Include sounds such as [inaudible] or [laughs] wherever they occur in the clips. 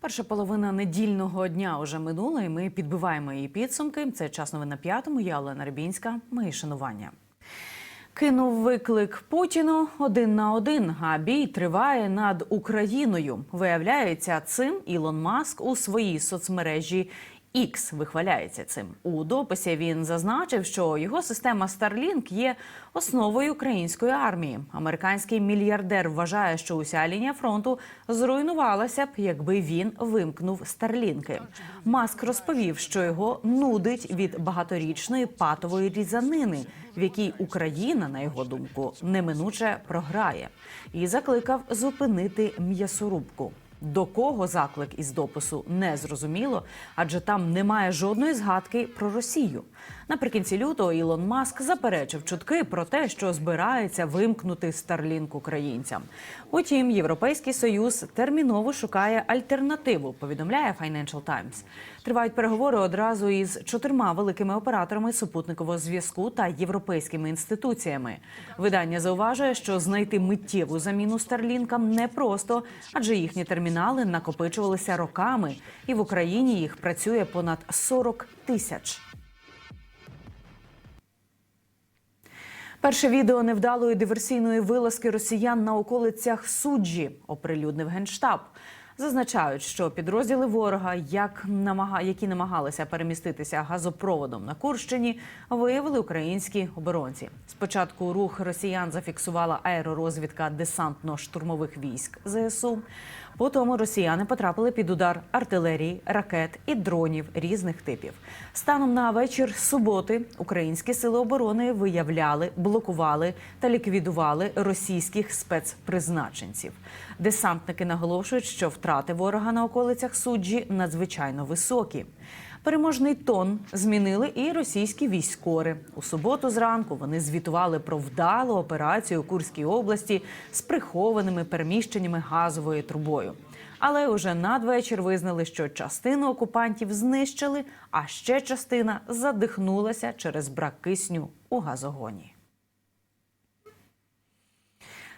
Перша половина недільного дня уже минула, і ми підбиваємо її підсумки. Це час новин на п'ятому. Я Олена Рибінська. Мої шанування. Кинув виклик Путіну один на один. А бій триває над Україною. Виявляється, цим Ілон Маск у своїй соцмережі X вихваляється цим. У дописі він зазначив, що його система Starlink є основою української армії. Американський мільярдер вважає, що уся лінія фронту зруйнувалася б, якби він вимкнув старлінки. Маск розповів, що його нудить від багаторічної патової різанини, в якій Україна, на його думку, неминуче програє, і закликав зупинити м'ясорубку. До кого заклик із допису не зрозуміло, адже там немає жодної згадки про Росію. Наприкінці лютого Ілон Маск заперечив чутки про те, що збирається вимкнути Старлінк українцям. Утім, Європейський союз терміново шукає альтернативу. Повідомляє Financial Times. Тривають переговори одразу із чотирма великими операторами супутникового зв'язку та європейськими інституціями. Видання зауважує, що знайти миттєву заміну Старлінкам непросто, адже їхні термінали накопичувалися роками, і в Україні їх працює понад 40 тисяч. Перше відео невдалої диверсійної вилазки росіян на околицях суджі оприлюднив генштаб. Зазначають, що підрозділи ворога, як намага... які намагалися переміститися газопроводом на Курщині, виявили українські оборонці. Спочатку рух росіян зафіксувала аеророзвідка десантно-штурмових військ ЗСУ. Потім росіяни потрапили під удар артилерії, ракет і дронів різних типів. Станом на вечір суботи українські сили оборони виявляли, блокували та ліквідували російських спецпризначенців. Десантники наголошують, що втрати ворога на околицях суджі надзвичайно високі. Переможний тон змінили і російські військори. У суботу зранку вони звітували про вдалу операцію у Курській області з прихованими переміщеннями газовою трубою. Але уже надвечір визнали, що частину окупантів знищили, а ще частина задихнулася через брак кисню у газогоні.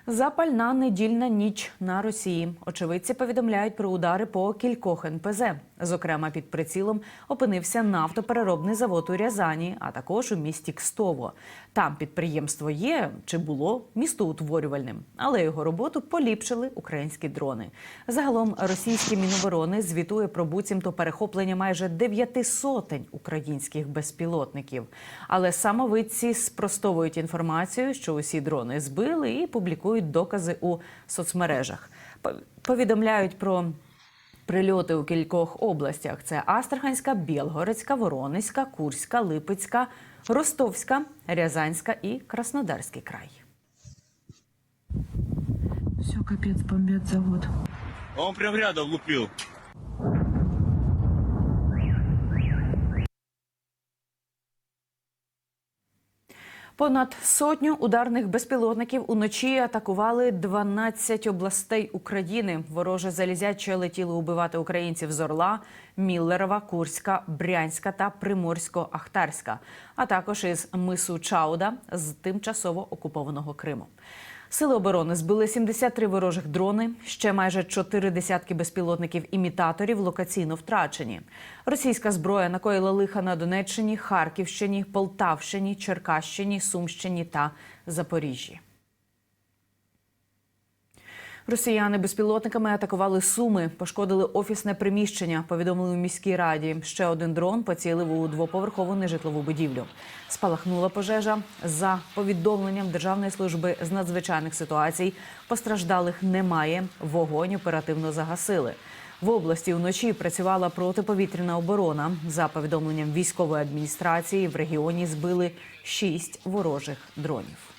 Запальна недільна ніч на Росії. Очевидці повідомляють про удари по кількох НПЗ. Зокрема, під прицілом опинився нафтопереробний завод у Рязані, а також у місті Кстово. Там підприємство є чи було містоутворювальним, але його роботу поліпшили українські дрони. Загалом російські міноборони звітує про буцімто перехоплення майже дев'яти сотень українських безпілотників. Але самовидці спростовують інформацію, що усі дрони збили і публікують докази у соцмережах. Повідомляють про прильоти у кількох областях: це Астраханська, Білгородська, Воронезька, Курська, Липецька, Ростовська, Рязанська і Краснодарський край. Все, капець, бомбять завод. Он прям рядом лупил. Понад сотню ударних безпілотників уночі атакували 12 областей України. Вороже залізяче летіло убивати українців з Орла, Міллерова, Курська, Брянська та Приморсько-Ахтарська, а також із мису Чауда з тимчасово окупованого Криму. Сили оборони збили 73 ворожих дрони. Ще майже чотири десятки безпілотників-імітаторів локаційно втрачені. Російська зброя накоїла лиха на Донеччині, Харківщині, Полтавщині, Черкащині, Сумщині та Запоріжжі. Росіяни безпілотниками атакували суми, пошкодили офісне приміщення. Повідомили у міській раді. Ще один дрон поцілив у двоповерхову нежитлову будівлю. Спалахнула пожежа. За повідомленням Державної служби з надзвичайних ситуацій постраждалих немає. Вогонь оперативно загасили. В області вночі працювала протиповітряна оборона. За повідомленням військової адміністрації в регіоні збили шість ворожих дронів.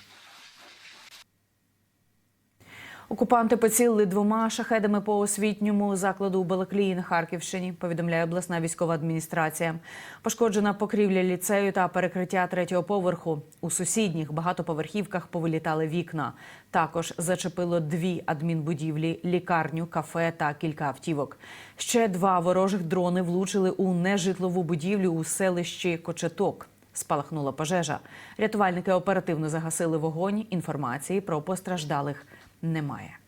Окупанти поцілили двома шахедами по освітньому закладу у Балаклії на Харківщині. Повідомляє обласна військова адміністрація. Пошкоджена покрівля ліцею та перекриття третього поверху. У сусідніх багатоповерхівках повилітали вікна. Також зачепило дві адмінбудівлі, лікарню, кафе та кілька автівок. Ще два ворожих дрони влучили у нежитлову будівлю у селищі Кочеток. Спалахнула пожежа. Рятувальники оперативно загасили вогонь. Інформації про постраждалих немає.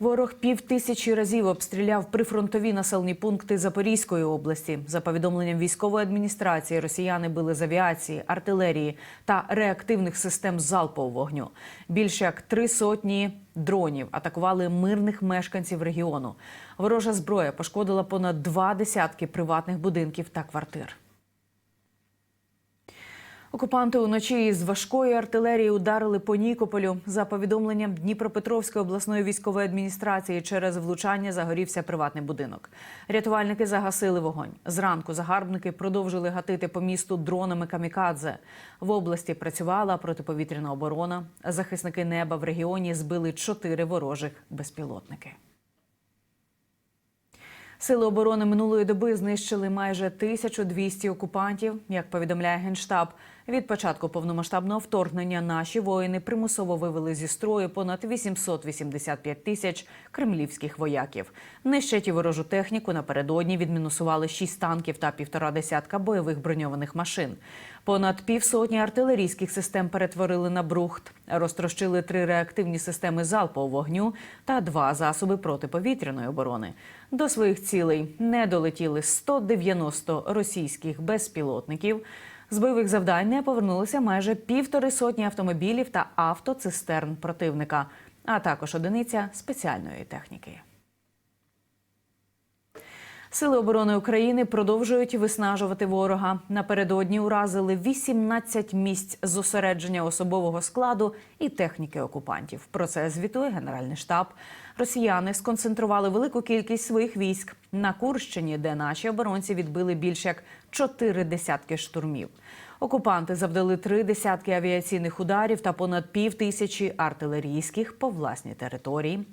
Ворог півтисячі разів обстріляв прифронтові населені пункти Запорізької області. За повідомленням військової адміністрації, росіяни били з авіації, артилерії та реактивних систем залпового вогню. Більше як три сотні дронів атакували мирних мешканців регіону. Ворожа зброя пошкодила понад два десятки приватних будинків та квартир. Окупанти уночі із важкої артилерії ударили по Нікополю. За повідомленням Дніпропетровської обласної військової адміністрації, через влучання загорівся приватний будинок. Рятувальники загасили вогонь. Зранку загарбники продовжили гатити по місту дронами камікадзе. В області працювала протиповітряна оборона. Захисники неба в регіоні збили чотири ворожих безпілотники. Сили оборони минулої доби знищили майже 1200 окупантів. Як повідомляє генштаб, від початку повномасштабного вторгнення наші воїни примусово вивели зі строю понад 885 тисяч кремлівських вояків. Нищать ворожу техніку напередодні відмінусували 6 танків та півтора десятка бойових броньованих машин. Понад півсотні артилерійських систем перетворили на брухт, розтрощили три реактивні системи залпового вогню та два засоби протиповітряної оборони. До своїх цілей не долетіли 190 російських безпілотників. З бойових завдань не повернулися майже півтори сотні автомобілів та автоцистерн противника, а також одиниця спеціальної техніки. Сили оборони України продовжують виснажувати ворога. Напередодні уразили 18 місць зосередження особового складу і техніки окупантів. Про це звітує Генеральний штаб. Росіяни сконцентрували велику кількість своїх військ на Курщині, де наші оборонці відбили більш як чотири десятки штурмів. Окупанти завдали три десятки авіаційних ударів та понад пів тисячі артилерійських по власній території.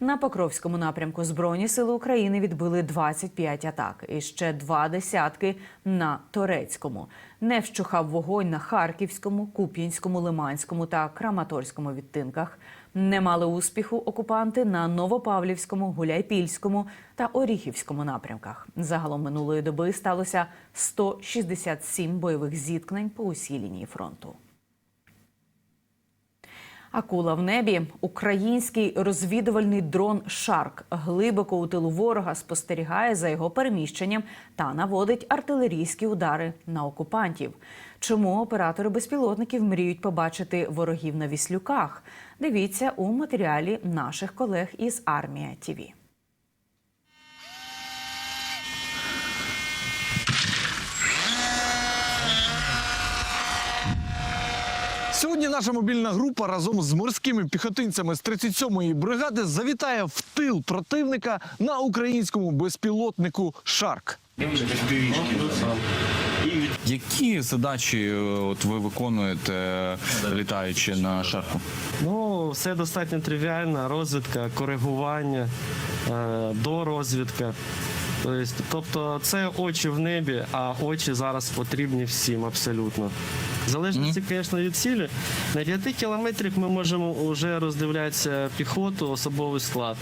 На Покровському напрямку Збройні сили України відбили 25 атак і ще два десятки на Торецькому. Не вщухав вогонь на Харківському, Куп'янському, Лиманському та Краматорському відтинках. Не мали успіху окупанти на Новопавлівському, Гуляйпільському та Оріхівському напрямках. Загалом минулої доби сталося 167 бойових зіткнень по усій лінії фронту. Акула в небі. Український розвідувальний дрон Шарк глибоко у тилу ворога спостерігає за його переміщенням та наводить артилерійські удари на окупантів. Чому оператори безпілотників мріють побачити ворогів на віслюках? Дивіться у матеріалі наших колег із Армія ТІВІ. Сьогодні наша мобільна група разом з морськими піхотинцями з 37-ї бригади завітає в тил противника на українському безпілотнику Шарк. Які задачі е, от ви виконуєте, літаючи на шарку? Ну, все достатньо тривіально. Розвідка, коригування, е, дорозвідка. Тобто це очі в небі, а очі зараз потрібні всім абсолютно. В залежності, звісно, від цілі. На 5 кілометрах ми можемо вже роздивлятися піхоту, особовий склад.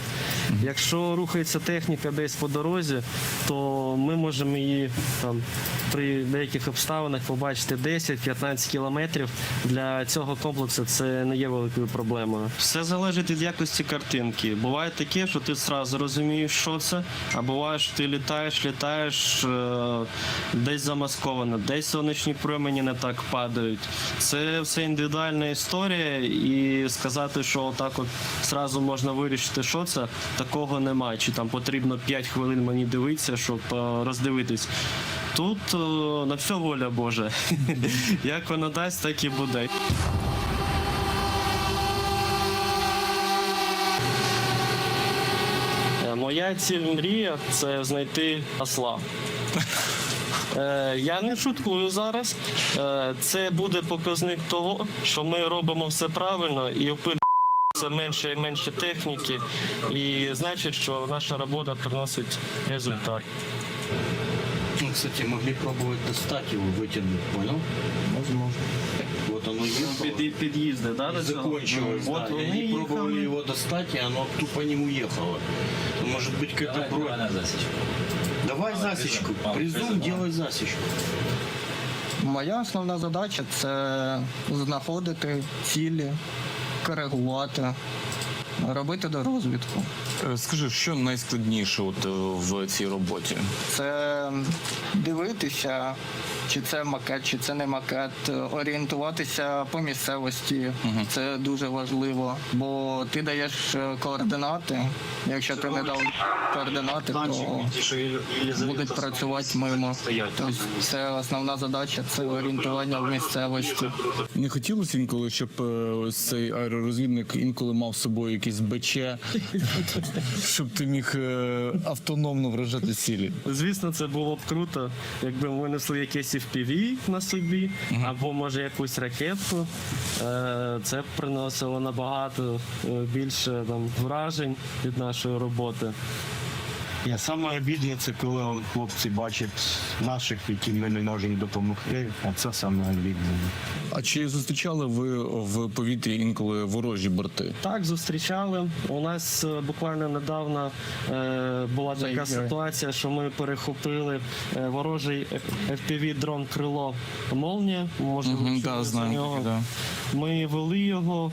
Якщо рухається техніка десь по дорозі, то ми можемо її там при деяких обставинах побачити 10-15 кілометрів. Для цього комплексу це не є великою проблемою. Все залежить від якості картинки. Буває таке, що ти одразу розумієш, що це, а буває, що ти літаєш, літаєш е, десь замасковано, десь сонячні промені не так падають. Це все індивідуальна історія, і сказати, що так от зразу можна вирішити, що це, такого немає. Чи там потрібно 5 хвилин мені дивитися, щоб е, роздивитись. Тут е, на все воля Божа. [laughs] Як воно дасть, так і буде. Е, Моя ціль мрія це знайти осла. Е, Я не шуткую зараз. Е, Це буде показник того, що ми робимо все правильно і опитується менше і менше техніки. І значить, що наша робота приносить результат. Ну, кстати, могли пробовать достать его, вытянуть, понял? Возможно. Вот. Під, під'їзди, да, до цього? закончилось, Ну, да. И вони они пробовали їхали. его достать, и оно тупо не уехало. Может быть, какая-то бронь. Давай засечку. Призум, делай засечку. Моя основна задача це знаходити цілі, коригувати, робити до розвідку. Е, Скажи, що найскладніше от е, в цій роботі? Це дивитися, чи це макет, чи це не макет, орієнтуватися по місцевості. Це дуже важливо, бо ти даєш е, координати. Якщо ти не дав координати, то будуть працювати мимо. Тобто це основна задача це орієнтування в місцевості. Не хотілося інколи, щоб е, ось цей аеророзвідник інколи мав з собою якийсь БЧ, [laughs] щоб ти міг е, автономно вражати цілі. Звісно, це було б круто, якби ми несли якесь FPV на собі, або може якусь ракетку. Е, Це б приносило набагато е, більше там вражень від нашої роботи. Ні, саме обідне це коли хлопці бачать наших, яким ми не можемо допомогти. А це саме обідне. А чи зустрічали ви в повітрі інколи ворожі борти? Так, зустрічали. У нас е, буквально недавно е, була така ситуація, що ми перехопили е, ворожий fpv дрон крило Молнія. Може, чули да, за знаю, нього. да. Ми вели його.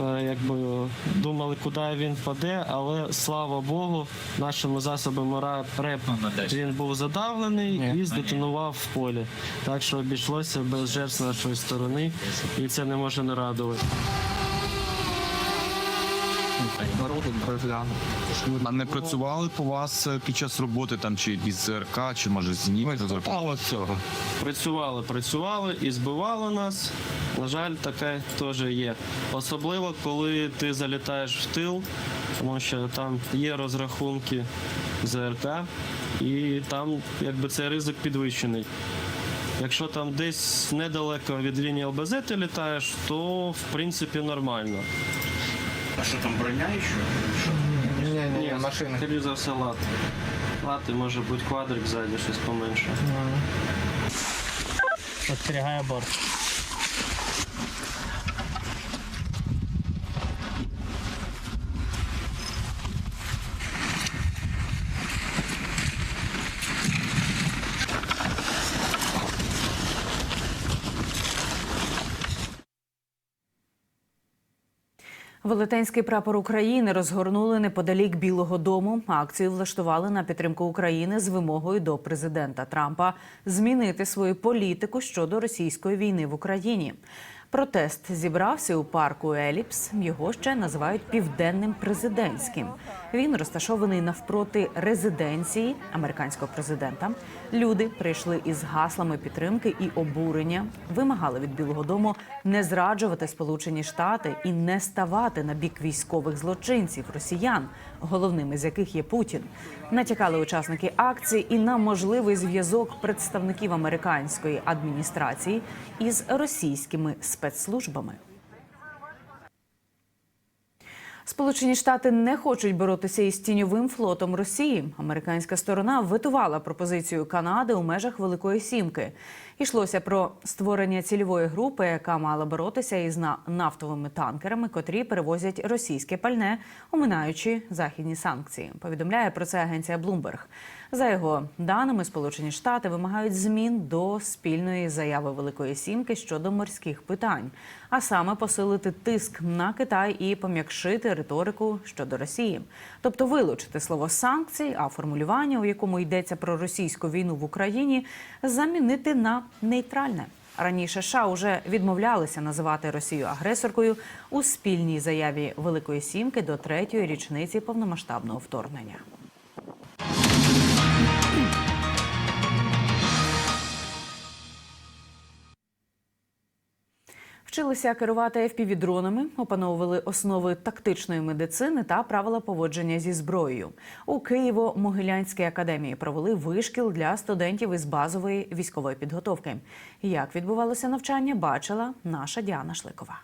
Е, Якби думали, куди він впаде, але слава Богу, нашими засобами РЕП він був задавлений і здетонував в полі. Так що обійшлося без жертв з нашої сторони, і це не може не радувати. А не працювали по вас е, під час роботи там чи із ЗРК, чи може знімете Мало цього. Працювали, працювали і збивали нас. На жаль, таке теж є. Особливо, коли ти залітаєш в тил, тому що там є розрахунки ЗРК, і там якби цей ризик підвищений. Якщо там десь недалеко від лінії ЛБЗ ти літаєш, то в принципі нормально. А що там броня ще? Ні, ні, машина. Скоріше за все лати. Лати може бути квадрик ззаді, щось поменше. Підстерігає борт. Велетенський прапор України розгорнули неподалік Білого Дому. Акцію влаштували на підтримку України з вимогою до президента Трампа змінити свою політику щодо російської війни в Україні. Протест зібрався у парку Еліпс. Його ще називають південним президентським. Він розташований навпроти резиденції американського президента. Люди прийшли із гаслами підтримки і обурення, вимагали від Білого Дому не зраджувати Сполучені Штати і не ставати на бік військових злочинців росіян, головним із яких є Путін. Натякали учасники акції і на можливий зв'язок представників американської адміністрації із російськими спецслужбами. Сполучені Штати не хочуть боротися із тіньовим флотом Росії. Американська сторона ветувала пропозицію Канади у межах Великої Сімки. Йшлося про створення цільової групи, яка мала боротися із нафтовими танкерами, котрі перевозять російське пальне, оминаючи західні санкції. Повідомляє про це агенція Bloomberg. За його даними, Сполучені Штати вимагають змін до спільної заяви Великої Сімки щодо морських питань, а саме посилити тиск на Китай і пом'якшити риторику щодо Росії, тобто вилучити слово санкції, а формулювання, у якому йдеться про російську війну в Україні, замінити на нейтральне. Раніше США уже відмовлялися називати Росію агресоркою у спільній заяві Великої Сімки до третьої річниці повномасштабного вторгнення. Вчилися керувати FPV-дронами, опановували основи тактичної медицини та правила поводження зі зброєю. У Києво-Могилянській академії провели вишкіл для студентів із базової військової підготовки. Як відбувалося навчання, бачила наша Діана Шликова.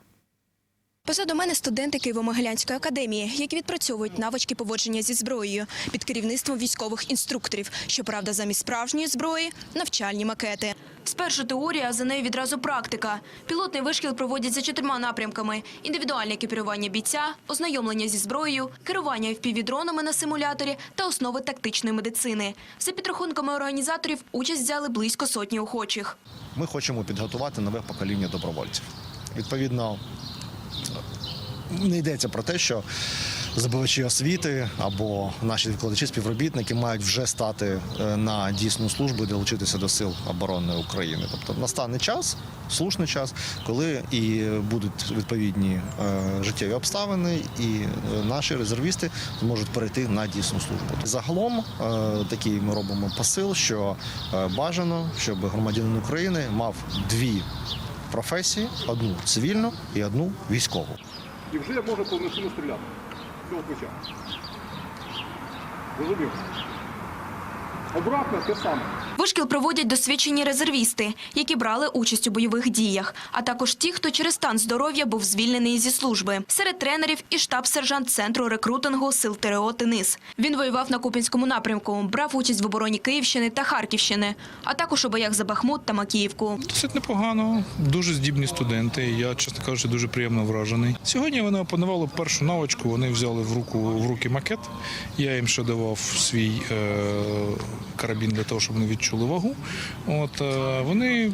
Позаду мене студенти Києво-Могилянської академії, які відпрацьовують навички поводження зі зброєю під керівництвом військових інструкторів. Щоправда, замість справжньої зброї навчальні макети. Спершу теорія, а за нею відразу практика. Пілотний вишкіл проводять за чотирма напрямками: індивідуальне екіпірування бійця, ознайомлення зі зброєю, керування FPV-дронами на симуляторі та основи тактичної медицини. За підрахунками організаторів, участь взяли близько сотні охочих. Ми хочемо підготувати нове покоління добровольців. Відповідно, не йдеться про те, що здобувачі освіти або наші викладачі, співробітники мають вже стати е, на дійсну службу і долучитися до сил оборони України. Тобто настане час, слушний час, коли і будуть відповідні е, життєві обставини, і е, наші резервісти зможуть перейти на дійсну службу. Загалом такий ми робимо посил, що бажано, щоб громадянин України мав дві професії: одну цивільну і одну військову. і вже може повноцінно стріляти цього плеча. Розумів? Обратно те саме. Вишкіл проводять досвідчені резервісти, які брали участь у бойових діях, а також ті, хто через стан здоров'я був звільнений зі служби. Серед тренерів і штаб-сержант центру рекрутингу сил ТРО Тенис. Він воював на Купінському напрямку, брав участь в обороні Київщини та Харківщини, а також у боях за Бахмут та Макіївку. Досить непогано, дуже здібні студенти. Я, чесно кажучи, дуже приємно вражений. Сьогодні вони опанували першу навичку. Вони взяли в руку в руки макет. Я їм ще давав свій е, карабін для того, щоб вони відчули вагу. От е, вони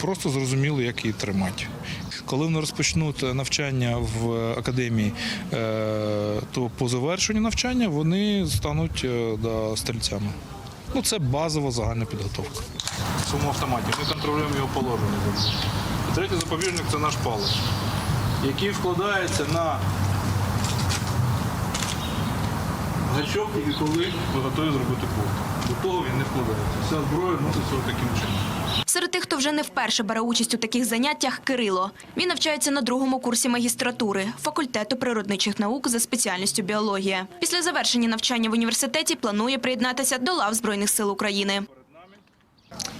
просто зрозуміли, як її тримати. Коли вони розпочнуть навчання в академії, е, то по завершенню навчання вони стануть е, да, стрільцями. Ну, це базова загальна підготовка. В цьому автоматі ми контролюємо його положення. третій запобіжник це наш палець, який вкладається на гачок, і коли ви готові зробити пункт. До того він не вкладається. Вся зброя носиться таким чином. Серед тих, хто вже не вперше бере участь у таких заняттях, Кирило. Він навчається на другому курсі магістратури факультету природничих наук за спеціальністю біологія. Після завершення навчання в університеті планує приєднатися до лав Збройних сил України.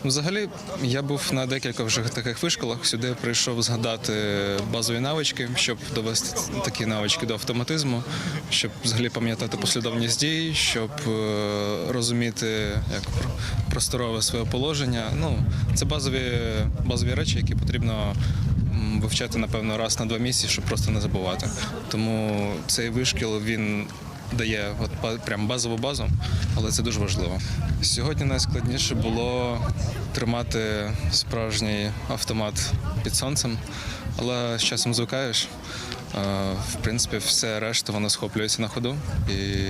Взагалі, я був на декілька вже таких вишколах. Сюди прийшов згадати базові навички, щоб довести такі навички до автоматизму, щоб взагалі пам'ятати послідовність дій, щоб е, розуміти як просторове своє положення. Ну, це базові, базові речі, які потрібно вивчати, напевно, раз на два місяці, щоб просто не забувати. Тому цей вишкіл він дає от прям базову базу, але це дуже важливо. Сьогодні найскладніше було тримати справжній автомат під сонцем, але з часом звикаєш. В принципі, все решта воно схоплюється на ходу, і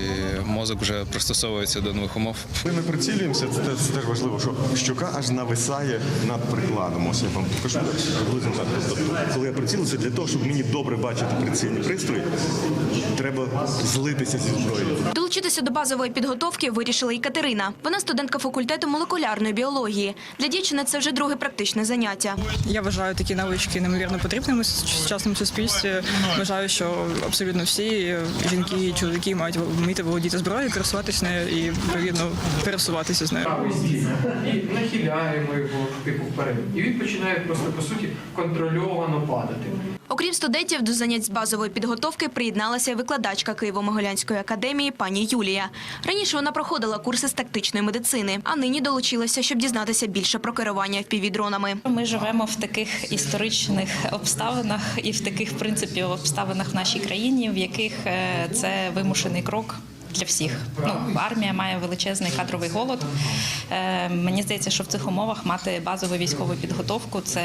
мозок вже пристосовується до нових умов. Коли ми прицілюємося, це, це теж важливо, що щука аж нависає над прикладом. Ось я вам покажу приблизно так. Тобто, коли я прицілився, для того, щоб мені добре бачити прицільний пристрій, треба злитися зі зброєю. Долучитися до базової підготовки вирішила і Катерина. Вона студентка факультету молекулярної біології. Для дівчини це вже друге практичне заняття. Я вважаю такі навички неймовірно потрібними в сучасному суспільстві. Вважаю, що абсолютно всі жінки і чоловіки мають вміти володіти зброєю, користуватися нею і відповідно пересуватися з нею. і нахиляємо його типу вперед. І він починає просто по суті контрольовано падати. Окрім студентів, до занять з базової підготовки приєдналася викладачка Києво-Могилянської академії пані Юлія. Раніше вона проходила курси з тактичної медицини, а нині долучилася, щоб дізнатися більше про керування впівдронами. Ми живемо в таких історичних обставинах і в таких, в принципі, обставинах в нашій країні, в яких е, це вимушений крок. Для всіх ну армія має величезний кадровий голод. Е, мені здається, що в цих умовах мати базову військову підготовку це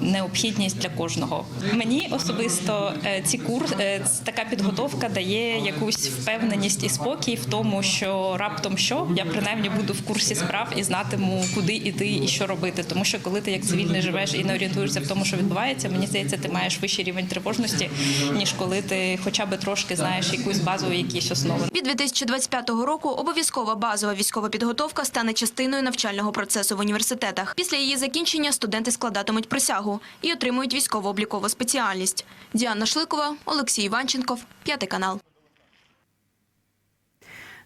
необхідність для кожного. Мені особисто е, ці курс, е, така підготовка дає якусь впевненість і спокій в тому, що раптом що я принаймні буду в курсі справ і знатиму, куди іти і що робити. Тому що коли ти як цивільний живеш і не орієнтуєшся в тому, що відбувається, мені здається, ти маєш вищий рівень тривожності, ніж коли ти хоча б трошки знаєш якусь базову якісь основи. Від 2025 року обов'язкова базова військова підготовка стане частиною навчального процесу в університетах. Після її закінчення студенти складатимуть присягу і отримують військово-облікову спеціальність. Діана Шликова, Олексій Іванченков, п'ятий канал.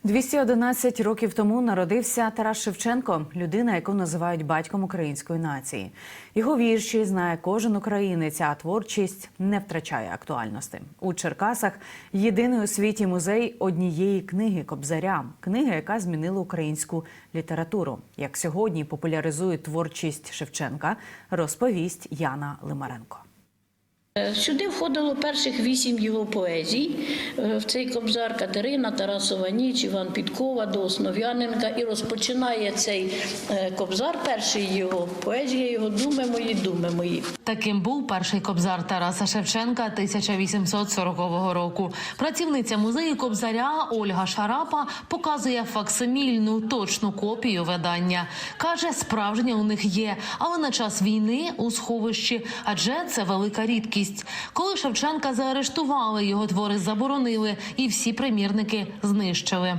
211 років тому народився Тарас Шевченко, людина, яку називають батьком української нації. Його вірші знає кожен українець, а творчість не втрачає актуальності. У Черкасах єдиний у світі музей однієї книги Кобзаря, книга, яка змінила українську літературу. Як сьогодні популяризує творчість Шевченка, розповість Яна Лимаренко. Сюди входило перших вісім його поезій. Е, В цей кобзар Катерина, Тарасова ніч, Іван Підкова до Основ'яненка. І розпочинає цей е, кобзар, перший його поезія його Думи мої, думи мої. Таким був перший кобзар Тараса Шевченка 1840 року. Працівниця музею кобзаря Ольга Шарапа показує факсимільну точну копію видання. каже, справжнє у них є, але на час війни у сховищі, адже це велика рідкість. Коли Шевченка заарештували, його твори заборонили, і всі примірники знищили.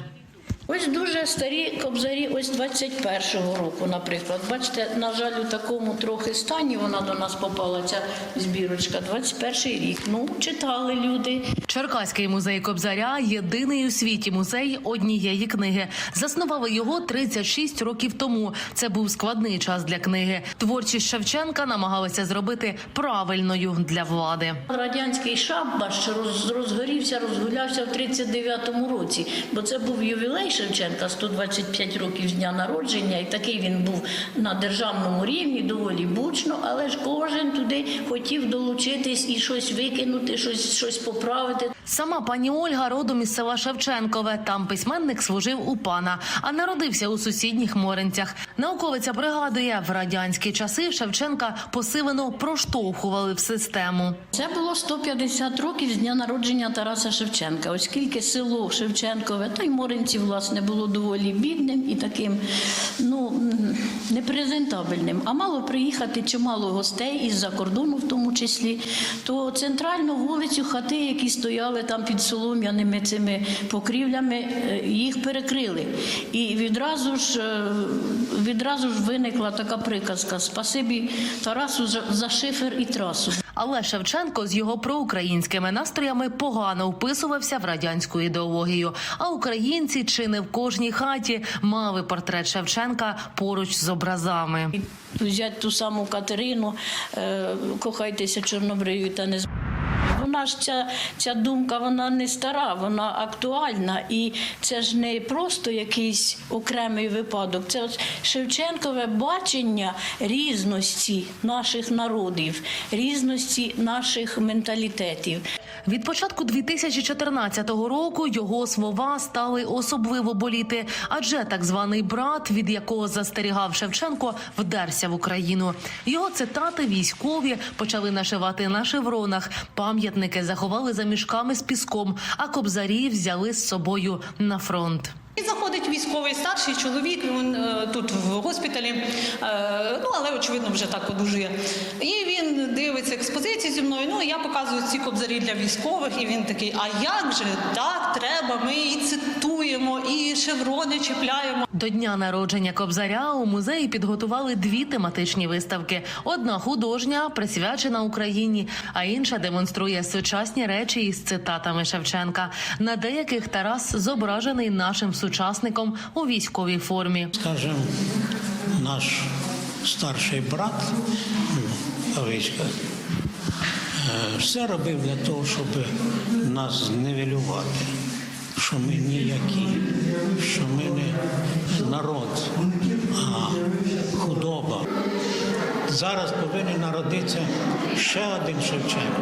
Ось дуже старі кобзарі, ось 21-го року, наприклад. Бачите, на жаль, у такому трохи стані вона до нас попала, ця збірочка. 21-й рік. Ну, читали люди. Черкаський музей Кобзаря єдиний у світі музей однієї книги. Заснували його 36 років тому. Це був складний час для книги. Творчість Шевченка намагалися зробити правильною для влади. Радянський шабаш роз, розгорівся, розгулявся в 39-му році, бо це був ювілей Шевченка, 125 років з дня народження, і такий він був на державному рівні, доволі бучно, але ж кожен туди хотів долучитись і щось викинути, щось, щось поправити. Сама пані Ольга родом із села Шевченкове. Там письменник служив у пана, а народився у сусідніх Моринцях. Науковиця пригадує, в радянські часи Шевченка посилено проштовхували в систему. Це було 150 років з дня народження Тараса Шевченка, оскільки село Шевченкове та й Моринці, власне, було доволі бідним і таким ну непрезентабельним. А мало приїхати чимало гостей із-за кордону, в тому числі, то центральну вулицю хати, які стояли там під солом'яними цими покрівлями, е, їх перекрили. І відразу ж е, відразу ж виникла така приказка: Спасибі Тарасу за шифер і трасу. Але Шевченко з його проукраїнськими настроями погано вписувався в радянську ідеологію. А українці чи не в кожній хаті мали портрет Шевченка поруч з образами. Взять ту саму Катерину, е, кохайтеся чорнобрию та не вона ж ця, ця думка, вона не стара, вона актуальна. І це ж не просто якийсь окремий випадок. Це Шевченкове бачення різності наших народів, різності наших менталітетів. Від початку 2014 року його слова стали особливо боліти, адже так званий брат, від якого застерігав Шевченко, вдерся в Україну. Його цитати військові почали нашивати на шевронах. Пам'ятники заховали за мішками з піском, а кобзарі взяли з собою на фронт. І заходить військовий старший чоловік, він е, тут в госпіталі, е, ну але очевидно вже так одужує. І він дивиться експозицію зі мною. Ну я показую ці кобзарі для військових, і він такий: а як же так треба? Ми і цитуємо, і шеврони чіпляємо. До дня народження Кобзаря у музеї підготували дві тематичні виставки: одна художня, присвячена Україні, а інша демонструє сучасні речі із цитатами Шевченка. На деяких Тарас зображений нашим сучасником у військовій формі. скажем, наш старший брат Овечка е, все робив для того, щоб нас зневелювати, що ми ніякі, що ми не народ, а худоба. Зараз повинен народитися ще один Шевченко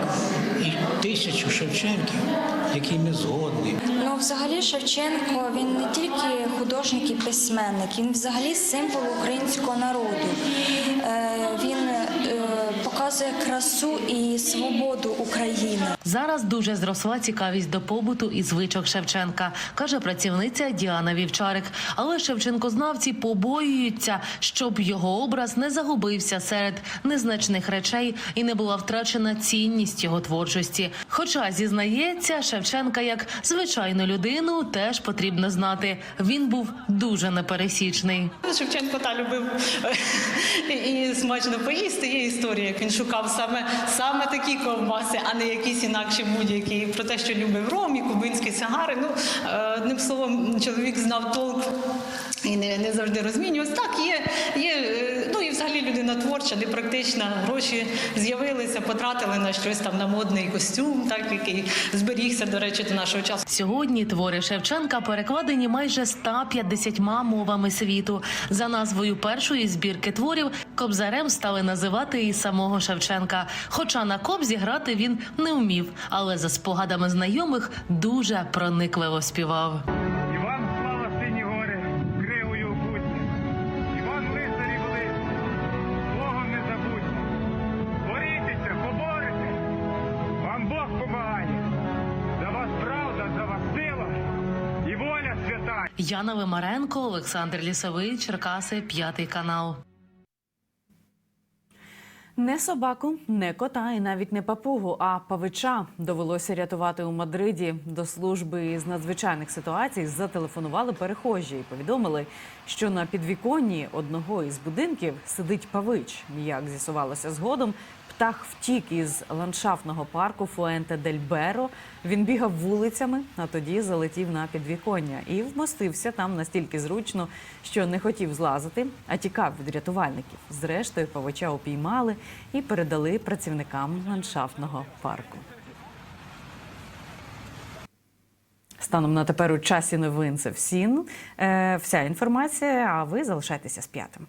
і тисячу Шевченків, які не згодні. Ну, взагалі, Шевченко він не тільки художник і письменник, він взагалі символ українського народу. Е, він показує красу і свободу України. Зараз дуже зросла цікавість до побуту і звичок Шевченка, каже працівниця Діана Вівчарик. Але Шевченкознавці побоюються, щоб його образ не загубився серед незначних речей і не була втрачена цінність його творчості. Хоча зізнається, Шевченка як звичайну людину теж потрібно знати. Він був дуже непересічний. Шевченко та любив [laughs] і смачно поїсти. Є історія, як він шукав саме, саме такі ковбаси, а не якісь інакші будь-які. Про те, що любив ром і кубинські сигари. Ну, е, одним словом, чоловік знав толк і не, не завжди розмінювався. Так, є, є, е, ну і взагалі людина творча, непрактична. Гроші з'явилися, потратили на щось там на модний костюм, так який зберігся, до речі, до нашого часу. Сьогодні твори Шевченка перекладені майже 150 мовами світу. За назвою першої збірки творів кобзарем стали називати і самого. Хоча на кобзі грати він не вмів, але за спогадами знайомих дуже проникливо співав. Яна Вимаренко, Олександр Лісовий, Черкаси, п'ятий канал. Не собаку, не кота і навіть не папугу, а павича довелося рятувати у Мадриді. До служби з надзвичайних ситуацій зателефонували перехожі і повідомили, що на підвіконні одного із будинків сидить павич. Як з'ясувалося згодом, птах втік із ландшафтного парку Фуенте дель Беро. Він бігав вулицями, а тоді залетів на підвіконня і вмостився там настільки зручно, що не хотів злазити, а тікав від рятувальників. Зрештою, павича упіймали і передали працівникам ландшафтного парку. Станом на тепер у часі новин це всі, е, вся інформація. А ви залишайтеся з п'ятим.